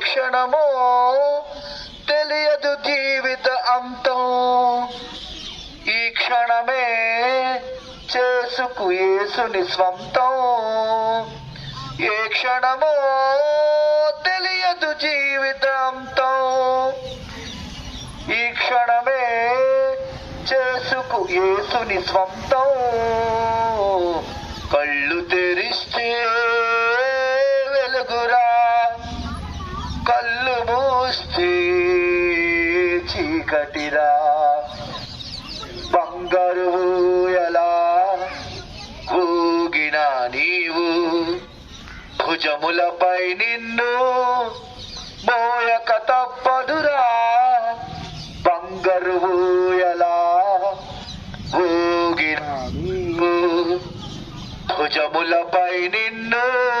క్షణమో తెలియదు జీవిత అంతం. ఈ క్షణమే చేసుకు యేసుని స్వంతం. ఏ క్షణమో తెలియదు జీవితాంతం ఈ క్షణమే చేసుకు యేసుని స్వంతం. కళ్ళు తెరిస్తే వెలుగురా. మోస్తే చీకటిరా. బంగారు ఎలా ఊగినా నీవు? భుజములపై నిన్ను మోయక తప్పదురా. బంగారు ఎలా ఊగినా నీవు? భుజములపై నిన్ను